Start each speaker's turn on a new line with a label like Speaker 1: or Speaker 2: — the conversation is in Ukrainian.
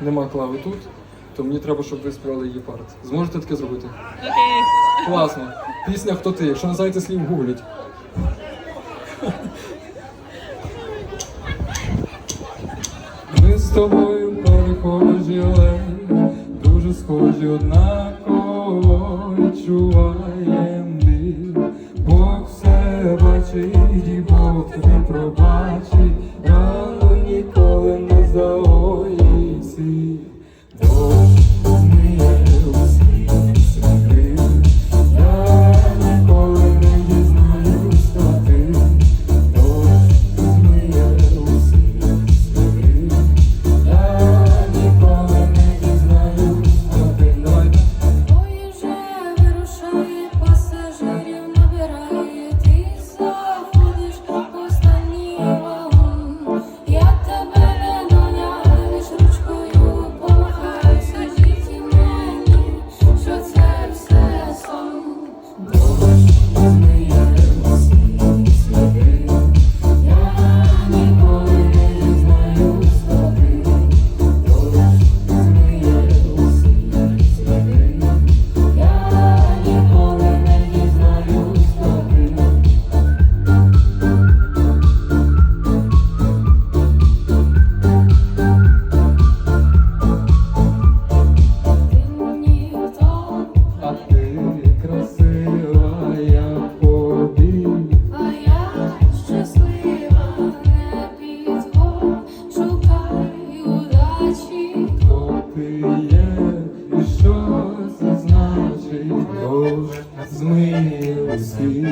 Speaker 1: Нема клави тут, то мені треба, щоб ви співали її парт. Зможете таке зробити?
Speaker 2: Окей.
Speaker 1: Класно. Пісня Хто ти? Якщо не знаєте слів, гугліть. Ми з тобою перехожі, але дуже схожі однаково відчуваєм біль. Бог все бачить, і Бог тобі пробачить, змили усі.